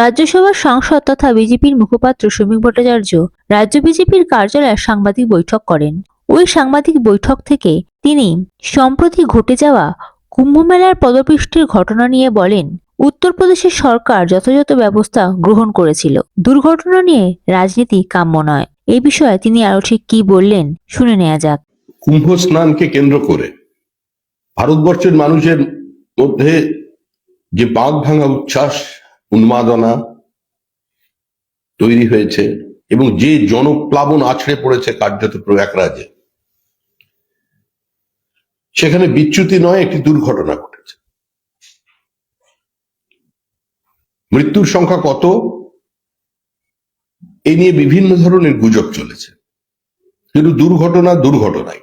রাজ্যসভার সাংসদ তথা বিজেপির মুখপাত্র শ্রমিক ভট্টাচার্য রাজ্য বিজেপির কার্যালয়ে সাংবাদিক বৈঠক করেন। ওই সাংবাদিক বৈঠক থেকে তিনি, সম্প্রতি ঘটে যাওয়া কুম্ভমেলার পদপৃষ্ঠের ঘটনা নিয়ে বলেন, উত্তরপ্রদেশের সরকার যথাযথ ব্যবস্থা গ্রহণ করেছিল। দুর্ঘটনা নিয়ে রাজনীতি কাম্য নয়। এই বিষয়ে তিনি আরও ঠিক কি বললেন শুনে নেওয়া যাক। কুম্ভ স্নানকে কেন্দ্র করে ভারতবর্ষের মানুষের মধ্যে যে বাঘ ভাঙা উচ্ছ্বাস উন্মাদনা তৈরি হয়েছে এবং যে জনপ্লাবন আছড়ে পড়েছে কার্যত প্রয়াগরাজে, সেখানে বিচ্যুতি নয়, একটি দুর্ঘটনা ঘটেছে। মৃত্যুর সংখ্যা কত? এ নিয়ে বিভিন্ন ধরনের গুজব চলেছে। কিন্তু দুর্ঘটনা, দুর্ঘটনাই।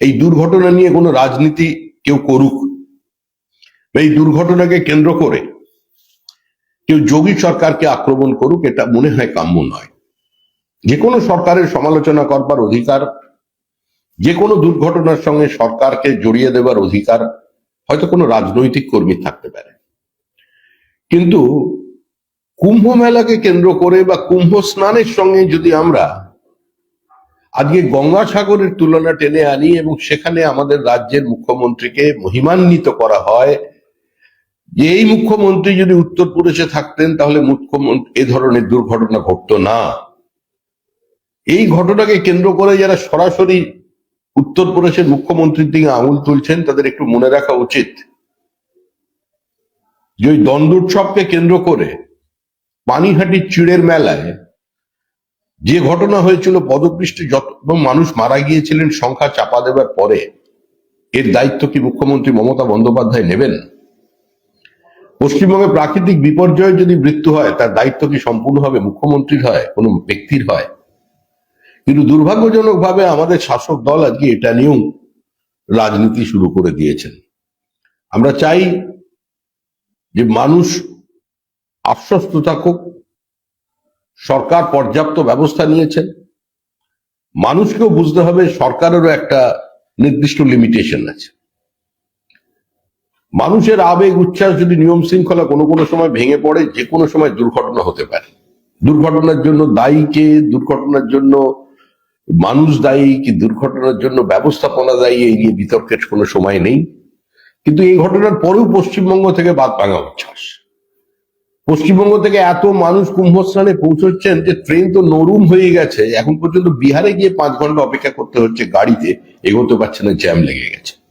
এই দুর্ঘটনা নিয়ে কোনো রাজনীতি কেউ করুক এই দুর্ঘটনাকে কেন্দ্র করে কেউ যোগী সরকারকে আক্রমণ করুক, এটা মনে হয় কাম্য নয়। যে কোনো সরকারের সমালোচনা করবার অধিকার যে কোনো দুর্ঘটনার সঙ্গে সরকারকে জড়িয়ে দেবার অধিকার, হয়তো কোনো রাজনৈতিক কর্মী থাকতে পারে। কিন্তু কুম্ভ মেলাকে কেন্দ্র করে বা কুম্ভ স্নানের সঙ্গে যদি আমরা আজকে গঙ্গাসাগরের তুলনা টেনে আনি এবং সেখানে আমাদের রাজ্যের মুখ্যমন্ত্রীকে মহিমান্বিত করা হয় যে এই মুখ্যমন্ত্রী যদি উত্তরপ্রদেশে থাকতেন, তাহলে মুখ্যমন্ত্রী এ ধরনের দুর্ঘটনা ঘটতো না। এই ঘটনাকে কেন্দ্র করে যারা সরাসরি উত্তরপ্রদেশের মুখ্যমন্ত্রীর দিকে আঙুল তুলছেন, তাদের একটু মনে রাখা উচিত যে ওই দ্বন্দ্বোৎসবকে কেন্দ্র করে পানিহাটির চিড়ের মেলায় যে ঘটনা হয়েছিল, পদপৃষ্ঠে যত মানুষ মারা গিয়েছিলেন, সংখ্যা চাপা দেবার পরে এর দায়িত্ব কি মুখ্যমন্ত্রী মমতা বন্দ্যোপাধ্যায় নেবেন? পশ্চিমবঙ্গে প্রাকৃতিক বিপর্যয়ে যদি মৃত্যু হয়, তার দায়িত্ব কি সম্পূর্ণভাবে মুখ্যমন্ত্রীর হয়, কোনো ব্যক্তির হয়? কিন্তু দুর্ভাগ্যজনকভাবে আমাদের শাসক দল আজকে এটা নিয়েও রাজনীতি শুরু করে দিয়েছেন। আমরা চাই যে মানুষ আশ্বস্ত থাকুক, সরকার পর্যাপ্ত ব্যবস্থা নিয়েছেন মানুষকেও বুঝতে হবে সরকারেরও একটা নির্দিষ্ট লিমিটেশন আছে। মানুষের আবেগ, উচ্ছ্বাস যদি নিয়ম শৃঙ্খলা কোনো কোনো সময় ভেঙে পড়ে, যে কোনো সময় দুর্ঘটনা হতে পারে। দুর্ঘটনার জন্য দায়ী কে? দুর্ঘটনার জন্য মানুষ দায়ী কি? দুর্ঘটনার জন্য ব্যবস্থাপনা দায়ী? এই নিয়ে বিতর্কের কোনো সময় নেই। কিন্তু এই ঘটনার পরেও পশ্চিমবঙ্গ থেকে বাদ ভাঙা উচ্ছ্বাস। পশ্চিমবঙ্গ থেকে এত মানুষ কুম্ভস্থানে পৌঁছচ্ছেন যে ট্রেন তো নরুম হয়ে গেছে। এখন পর্যন্ত বিহারে গিয়ে পাঁচ ঘণ্টা অপেক্ষা করতে হচ্ছে গাড়িতে। এগোতে পারছে না, জ্যাম লেগে গেছে।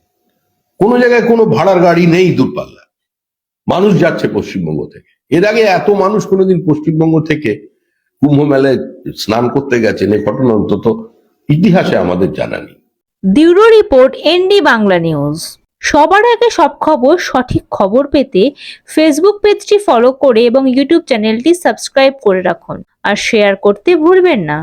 কোনো জায়গায় কোনো ভাড়ার গাড়ি নেই দূরপাল্লা মানুষ যাচ্ছে পশ্চিমবঙ্গ থেকে। এর আগে এত মানুষ কোনোদিন পশ্চিমবঙ্গ থেকে কুম্ভ মেলায় স্নান করতে গেছেন এই ঘটনা অন্তত ইতিহাসে আমাদের জানা নেই। Bureau report ND Bangla news. সবার আগে সব খবর, সঠিক খবর পেতে ফেসবুক পেজটি ফলো করে এবং ইউটিউব চ্যানেলটি সাবস্ক্রাইব করে রাখুন। আর শেয়ার করতে ভুলবেন না।